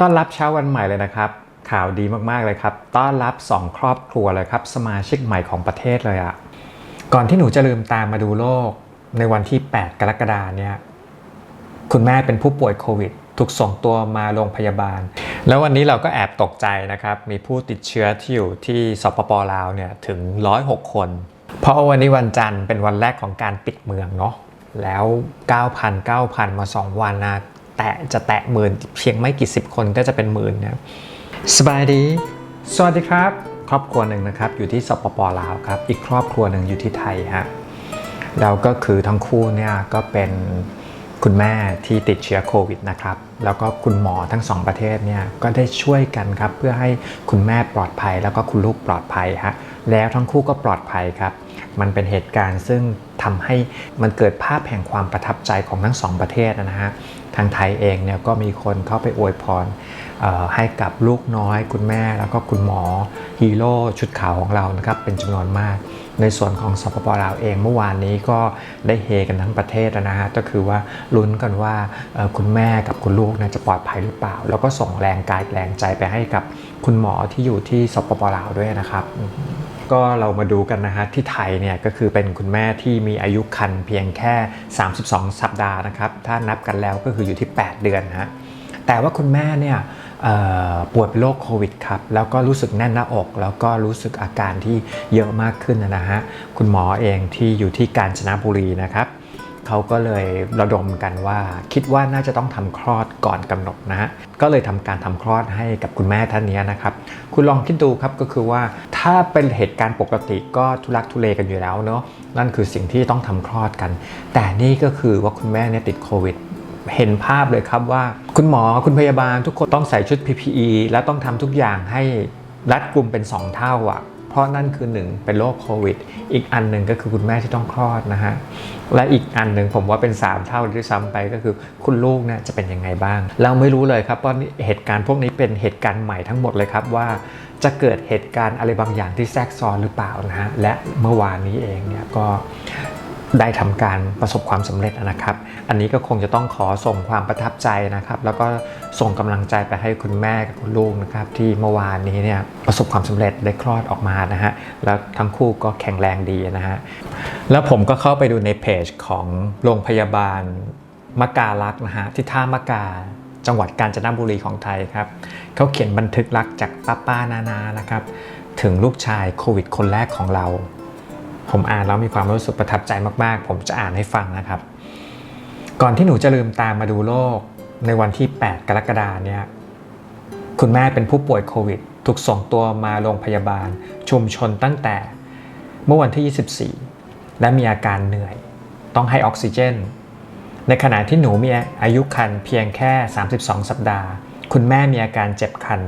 ต้อนรับเช้าวันใหม่เลยนะครับ ข่าวดีมากๆเลยครับ ต้อนรับ 2 ครอบครัวเลยครับ สมาชิกใหม่ของประเทศเลยอะก่อนที่หนูจะลืมตามมาดูโลก ในวันที่ 8 กรกฎาเนี่ยคุณแม่เป็นผู้ป่วยโควิด ถูกส่งตัวมาโรงพยาบาล แล้ววันนี้เราก็แอบตกใจนะครับ มีผู้ติดเชื้อที่อยู่ที่สปปลาวเนี่ยถึง 106 คน เพราะวันนี้วันจันทร์เป็นวันแรกของการปิดเมืองเนาะแล้ว 9,000 9,000 มา 2 วันนะ แตะจะแตะหมื่นเพียงไม่กี่สิบคนก็จะเป็นหมื่นนะสบายดี สวัสดีครับ ครอบครัวหนึ่งนะครับ อยู่ที่สปปลาวครับ อีกครอบครัวหนึ่งอยู่ที่ไทยฮะแล้วก็คือทั้งคู่เนี่ยก็เป็นคุณแม่ที่ติดเชื้อโควิดนะครับ แล้วก็คุณหมอทั้งสองประเทศเนี่ยก็ได้ช่วยกันครับ เพื่อให้คุณแม่ปลอดภัยแล้วก็คุณลูกปลอดภัยฮะแล้วทั้งคู่ก็ปลอดภัยครับ มันเป็นเหตุการณ์ซึ่งทำให้มันเกิดภาพแห่งความประทับใจของทั้งสองประเทศนะฮะทางไทยเองเนี่ยก็มีคนเข้าไปอวยพรให้กับลูกน้อย คุณแม่ แล้วก็คุณหมอฮีโร่ชุดขาวของเรานะครับเป็นจำนวนมาก ในส่วนของสปปลาวเองเมื่อวานนี้ก็ได้เฮกันทั้งประเทศนะฮะก็คือว่าลุ้นกันว่าคุณแม่กับคุณลูกนะจะปลอดภัยหรือเปล่า แล้วก็ส่งแรงกายแรงใจไปให้กับคุณหมอที่อยู่ที่สปปลาวด้วยนะครับ ก็เรามาดูกันนะฮะที่ไทยเนี่ยก็คือเป็นคุณแม่ที่มีอายุครรภ์เพียงแค่ 32 สัปดาห์นะครับถ้านับกันแล้วก็คืออยู่ที่ 8 เดือนฮะแต่ว่าคุณแม่เนี่ยป่วยเป็นโรคโควิดครับแล้วก็รู้สึกแน่นหน้าอก แล้วก็รู้สึกอาการที่เยอะมากขึ้นนะฮะคุณหมอเองที่อยู่ที่กาญจนบุรีนะครับเขาก็เลยระดมกันว่าคิดว่าน่าจะต้องทำคลอด ก่อนกำหนดนะฮะก็เลยทำการทำคลอดให้กับคุณแม่ท่านนี้นะครับ คุณลองคิดดูครับก็คือว่าถ้าเป็นเหตุการณ์ปกติก็ทุลักทุเลกันอยู่แล้วเนาะนั่นคือสิ่งที่ต้องทำคลอดกัน แต่นี่ก็คือว่าคุณแม่เนี่ยติดโควิดเห็นภาพเลยครับว่า คุณหมอคุณพยาบาลทุกคนต้องใส่ชุด PPE และต้องทำทุกอย่างให้รัดกลุ่มเป็น 2 เท่าอะ่ะ เพราะนั่นคือ 1 เป็นโรคโควิด อีกอันหนึ่งก็คือคุณแม่ที่ต้องคลอดนะฮะ และอีกอันหนึ่งผมว่าเป็น 3 เท่าด้วยซ้ำไปก็คือคุณลูกเนี่ยจะเป็นยังไงบ้าง เราไม่รู้เลยครับเพราเหตุการณ์พวกนี้เป็นเหตุการณ์ใหม่ทั้งหมดเลยครับว่าจะเกิดเหตุการณ์อะไรบางอย่างที่แทรกซ้อนหรือเปล่านะฮะ และเมื่อวานนี้เองเนี่ยก็ ได้ทำการประสบความสำเร็จนะครับ อันนี้ก็คงจะต้องขอส่งความประทับใจนะครับ แล้วก็ส่งกำลังใจไปให้คุณแม่กับคุณลูกนะครับ ที่เมื่อวานนี้เนี่ยประสบความสำเร็จได้คลอดออกมานะฮะแล้วทั้งคู่ก็แข็งแรงดีนะฮะแล้วผมก็เข้าไปดูในเพจของโรงพยาบาลมะกาลักษ์นะฮะที่ท่ามะกาจังหวัดกาญจนบุรีของไทยครับเขาเขียนบันทึกรักจากป้าป้านานานะครับ ถึงลูกชายโควิดคนแรกของเรา ผมอ่านแล้วมีความรู้สึกประทับใจมากๆ ผมจะอ่านให้ฟังนะครับ ก่อนที่หนูจะลืมตามมาดูโลกในวันที่ 8 กรกฎาเนี่ยคุณแม่เป็นผู้ป่วยโควิด ถูกส่งตัวมาโรงพยาบาล ชุมชนตั้งแต่ เมื่อวันที่ 24 และมีอาการเหนื่อย ต้องให้ออกซิเจน ในขณะที่หนูมีอายุคันเพียงแค่ 32 สัปดาห์ คุณแม่มีอาการเจ็บคัน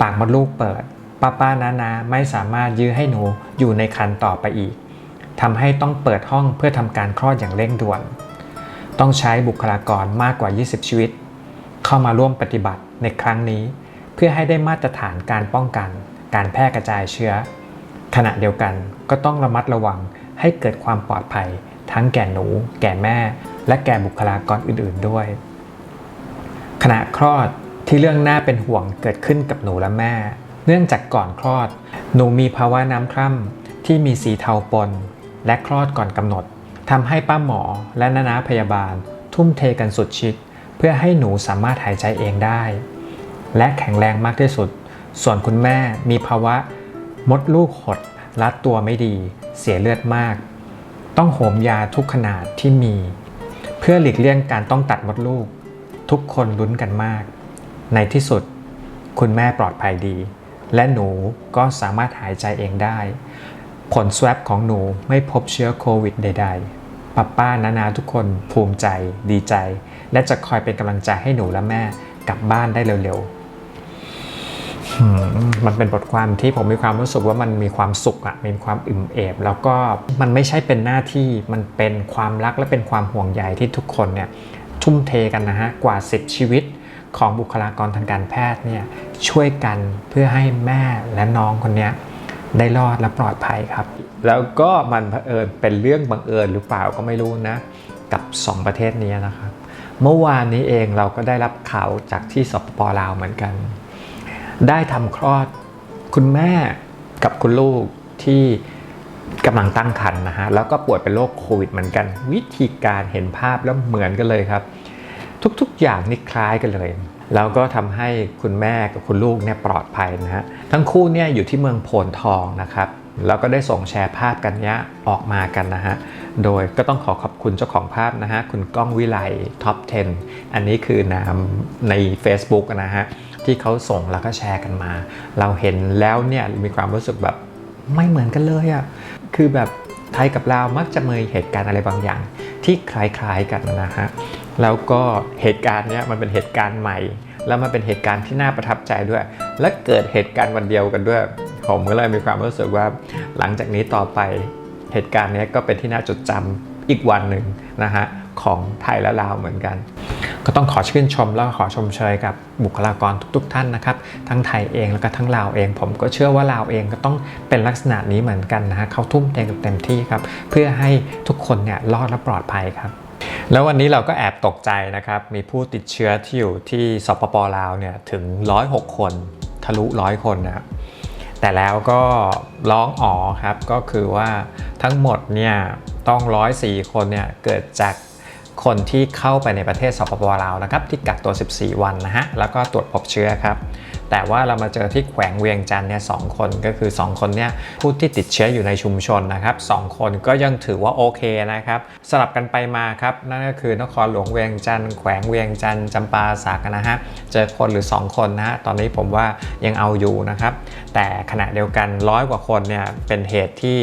ปากมดลูกเปิด ป้าป้านานาไม่สามารถยื้อให้หนูอยู่ในคันต่อไปอีกทำให้ต้องเปิดห้องเพื่อทำการคลอดอย่างเร่งด่วน ต้องใช้บุคลากรมากกว่า 20 ชีวิต เข้ามาร่วมปฏิบัติในครั้งนี้ เพื่อให้ได้มาตรฐานการป้องกัน การแพร่กระจายเชื้อ ขณะเดียวกันก็ต้องระมัดระวังให้เกิดความปลอดภัย ทั้งแก่หนู แก่แม่ และแก่บุคลากรอื่นๆด้วย ขณะคลอดที่เรื่องน่าเป็นห่วงเกิดขึ้นกับหนูและแม่ เนื่องจากก่อนคลอด หนูมีภาวะน้ำคร่ำที่มีสีเทาปน และคลอดก่อนกำหนดทำให้ป้าหมอและนานาพยาบาล ทุ่มเทกันสุดชิด เพื่อให้หนูสามารถหายใจเองได้ และแข็งแรงมากที่สุด ส่วนคุณแม่มีภาวะ มดลูกหด รัดตัวไม่ดี เสียเลือดมาก ต้องโหมยาทุกขนาดที่มี เพื่อหลีกเลี่ยงการต้องตัดมดลูก ทุกคนลุ้นกันมาก ในที่สุด คุณแม่ปลอดภัยดี และหนูก็สามารถหายใจเองได้ ผล swab ของหนูไม่พบเชื้อโควิดใด ๆป้าป้านานาทุกคนภูมิใจ ดีใจ และจะคอยเป็นกำลังใจให้หนูและแม่กลับบ้านได้เร็วๆหืมมันเป็นบทความที่ผมมีความรู้สึกว่ามันมีความสุขอะมีความอิ่มเอิบแล้วก็มันไม่ใช่เป็นหน้าที่มันเป็นความรักและเป็นความห่วงใยที่ทุกคนเนี่ยทุ่มเทกันนะฮะกว่า 10 ชีวิต ของบุคลากรทางการแพทย์เนี่ยช่วยกันเพื่อให้แม่และน้องคนนี้ได้รอดและปลอดภัยครับ แล้วก็มันเผอิญเป็นเรื่องบังเอิญหรือเปล่าก็ไม่รู้นะ กับ 2 ประเทศนี้นะครับ เมื่อวานนี้เองเราก็ได้รับข่าวจากที่สปปลาวเหมือนกัน ได้ทำคลอดคุณแม่กับคุณลูกที่กำลังตั้งครรภ์นะฮะแล้วก็ป่วยเป็นโรคโควิดเหมือนกัน วิธีการเห็นภาพแล้วเหมือนกันเลยครับ ทุกๆ อย่างนี่คล้ายกันเลย แล้วก็ทำให้คุณแม่กับคุณลูกเนี่ยปลอดภัยนะฮะทั้งคู่เนี่ยอยู่ที่เมืองโพนทองนะครับแล้วก็ได้ส่งแชร์ภาพกันเนี้ยออกมากันนะฮะ โดยก็ต้องขอขอบคุณเจ้าของภาพนะฮะ คุณก้องวิไลท็อป 10 อันนี้คือนามใน Facebook นะฮะ ที่เขาส่งแล้วก็แชร์กันมา เราเห็นแล้วเนี่ยมีความรู้สึกแบบไม่เหมือนกันเลยอะ่ะคือแบบไทยกับลาวมักจะมีเหตุการณ์อะไรบางอย่างที่คล้ายๆกันนะฮะ แล้วก็เหตุการณ์เนี้ยมันเป็นเหตุการณ์ใหม่ แล้วมันเป็นเหตุการณ์ที่น่าประทับใจด้วย และเกิดเหตุการณ์วันเดียวกันด้วย ผมก็เลยมีความรู้สึกว่าหลังจากนี้ต่อไปเหตุการณ์นี้ก็เป็นที่น่าจดจำอีกวันหนึ่งนะฮะของไทยและลาวเหมือนกัน ก็ต้องขอชื่นชมแล้วขอชมเชยกับบุคลากรทุก ๆ ท่านนะครับ ทั้งไทยเองแล้วก็ทั้งลาวเอง ผมก็เชื่อว่าลาวเองก็ต้องเป็นลักษณะนี้เหมือนกันนะฮะเขาทุ่มเทกันเต็มที่ครับ เพื่อให้ทุกคนเนี่ยรอดและปลอดภัยครับ แล้ววันนี้เราก็แอบตกใจนะครับ มีผู้ติดเชื้อที่อยู่ที่สปปลาวเนี่ยถึง 106 คน ทะลุ 100 คนนะครับแต่แล้วก็ร้องอ๋อครับ ก็คือว่าทั้งหมดเนี่ยต้อง 104 คนเนี่ยเกิดจาก คนที่เข้าไปในประเทศสปปลาวนะครับที่กักตัว 14 วันนะฮะแล้วก็ตรวจพบเชื้อครับแต่ว่าเรามาเจอที่แขวงเวียงจันทร์เนี่ยสคนก็คือ 2 คนเนี่ยผู้ที่ติดเชื้ออยู่ในชุมชนนะครับสองคนก็ยังถือว่าโอเคนะครับสลับกันไปมาครับนั่นก็คือนครหลวงเวียงจันทร์แขวงเวียงจันทร์จำปาสักนะฮะเจอคนหรือ 2 คนนะฮะตอนนี้ผมว่ายังเอาอยู่นะครับแต่ขณะเดียวกันร้อยกว่าคนเนี่ยเป็นเหตุที่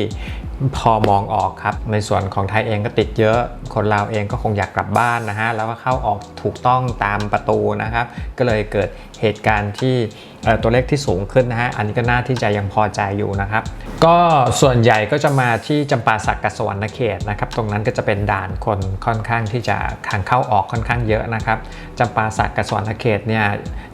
พอมองออกครับ ในส่วนของไทยเองก็ติดเยอะ คนลาวเองก็คงอยากกลับบ้านนะฮะ แล้วก็เข้าออกถูกต้องตามประตูนะครับ ก็เลยเกิดเหตุการณ์ที่ตัวเลขที่สูงขึ้นนะฮะ อันนี้ก็น่าที่จะยังพอใจอยู่นะครับ ก็ส่วนใหญ่ก็จะมาที่จำปาสักกับสวรรณเขตนะครับ ตรงนั้นก็จะเป็นด่านคนค่อนข้างที่จะทางเข้าออกค่อนข้างเยอะนะครับจำปาสักกับสวรรณเขตเนี่ย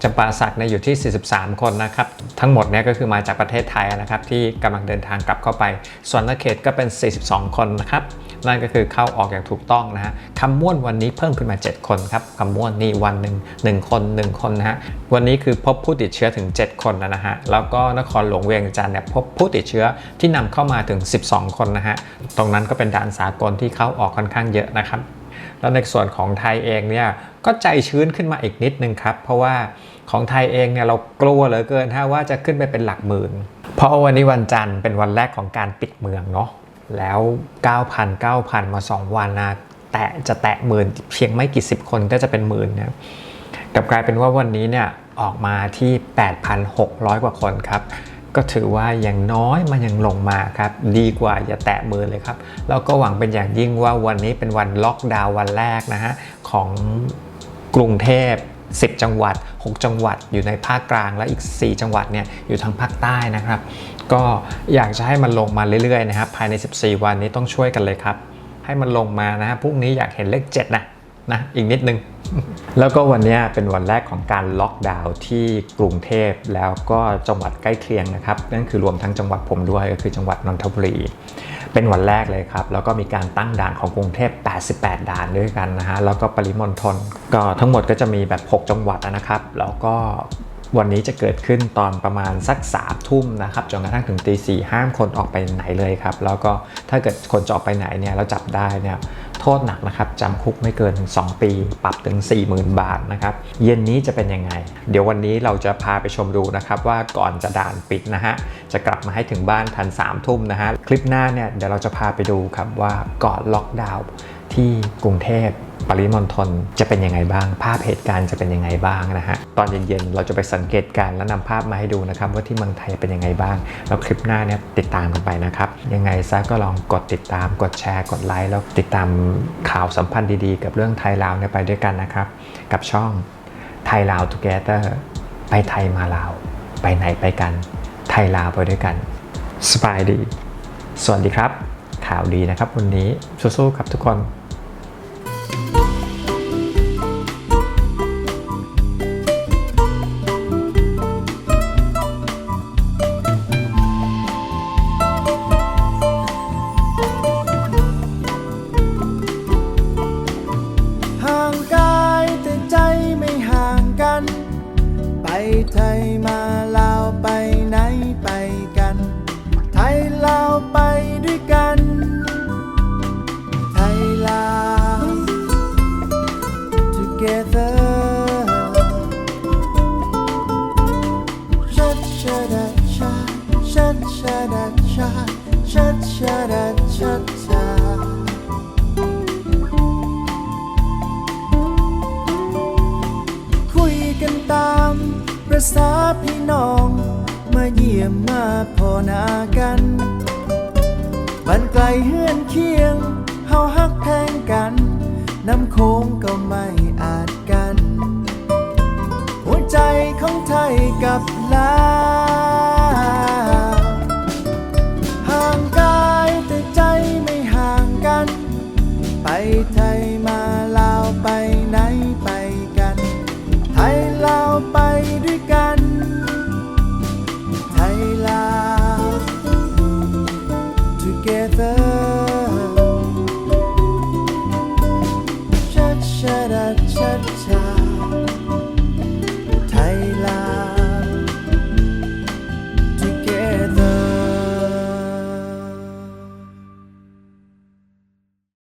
จำปาสักเนี่ยอยู่ที่ 43 คนนะครับ ทั้งหมดเนี่ยก็คือมาจากประเทศไทยนะครับ ที่กำลังเดินทางกลับเข้าไปสวรรณเขตก็เป็น 42 คนนะครับ นั่นก็คือเข้าออกอย่างถูกต้องนะฮะคำม่วนวันนี้เพิ่มขึ้นมา 7 คนครับคำม่วนนี่วันหนึ่งหนึ่งคน 1 คนนะฮะวันนี้คือพบผู้ติดเชื้อถึง 7 คนแล้วนะฮะแล้วก็นครหลวงเวียงจันทร์เนี่ยพบผู้ติดเชื้อที่นำเข้ามาถึง 12 คนนะฮะตรงนั้นก็เป็นด่านสากลที่เข้าออกค่อนข้างเยอะนะครับแล้วในส่วนของไทยเองเนี่ยก็ใจชื้นขึ้นมาอีกนิดนึงครับ เพราะว่าของไทยเองเนี่ยเรากลัวเหลือเกินถ้าว่าจะขึ้นไปเป็นหลักหมื่น เพราะวันนี้วันจันทร์เป็นวันแรกของการปิดเมืองเนาะ แล้ว 9,000 9,000 มา 2 วันนะแตะจะแตะหมื่นเพียงไม่กี่สิบคนก็จะเป็นหมื่นนะกับกลายเป็นว่าวันนี้เนี่ยออกมาที่ 8,600 กว่าคนครับ ก็ถือว่าอย่างน้อยมันยังลงมาครับ ดีกว่าอย่าแตะมือเลยครับ แล้วก็หวังเป็นอย่างยิ่งว่าวันนี้เป็นวันล็อกดาวน์วันแรกนะฮะ ของกรุงเทพ 10 จังหวัด 6 จังหวัดอยู่ในภาคกลางและอีก 4 จังหวัดเนี่ยอยู่ทางภาคใต้นะครับ ก็อยากจะให้มันลงมาเรื่อยๆนะครับภายใน 14 วันนี้ต้องช่วยกันเลยครับ ให้มันลงมานะฮะพรุ่งนี้อยากเห็นเลข7นะนะอีกนิดนึง แล้วก็วันนี้เป็นวันแรกของการล็อกดาวน์ที่กรุงเทพแล้วก็จังหวัดใกล้เคียงนะครับ นั่นคือรวมทั้งจังหวัดผมด้วยก็คือจังหวัดนนทบุรี เป็นวันแรกเลยครับ แล้วก็มีการตั้งด่านของกรุงเทพ 88 ด่านด้วยกันนะฮะแล้วก็ปริมณฑลก็ทั้งหมดก็จะมีแบบ 6 จังหวัดนะครับ แล้วก็ วันนี้จะเกิดขึ้นตอนประมาณสักสามทุ่มนะครับจนกระทั่งถึงตีสี่ห้ามคนออกไปไหนเลยครับแล้วก็ถ้าเกิดคนจะออกไปไหนเนี่ยแล้วจับได้เนี่ยโทษหนักนะครับจำคุกไม่เกินถึง2ปี ปรับถึง 40,000 บาทนะครับเย็นนี้จะเป็นยังไง เดี๋ยววันนี้เราจะพาไปชมดูนะครับว่าก่อนจะด่านปิดนะฮะจะกลับมาให้ถึงบ้านทัน3ามทุ่มนะฮะคลิปหน้าเนี่ยเดี๋ยวเราจะพาไปดูครับว่าก่อนล็อกดาวน์ที่กรุงเทพ ปริมณฑลจะเป็นยังไงบ้าง ภาพเหตุการณ์จะเป็นยังไงบ้างนะฮะ ตอนเย็นๆ เราจะไปสังเกตการณ์และนำภาพมาให้ดูนะครับ ว่าที่เมืองไทยเป็นยังไงบ้าง แล้วคลิปหน้าเนี่ยติดตามกันไปนะครับ ยังไงซะก็ลองกดติดตาม กดแชร์ กดไลค์ แล้วติดตามข่าวสัมพันธ์ดีๆ กับเรื่องไทยลาวเนี่ยไปด้วยกันนะครับ กับช่องไทยลาว Together ไปไทยมาลาว ไปไหนไปกัน ไทยลาวไปด้วยกัน สบายดี สวัสดีครับ ข่าวดีนะครับวันนี้สู้ๆครับทุกคน ไทยมาลาวไปไหนไปกัน ไทยลาวไปด้วยกัน ไทยลาว together ชัดชะดาชาชัดชะดาชาชัดชะดาชัด ษาพี่น้อง มาเยี่ยมมาพอนากันบ้านไกลเฮือนเคียง เฮาฮักแพงกัน น้ำโค้งก็ไม่อาจกัน หัวใจของไทยกับลาว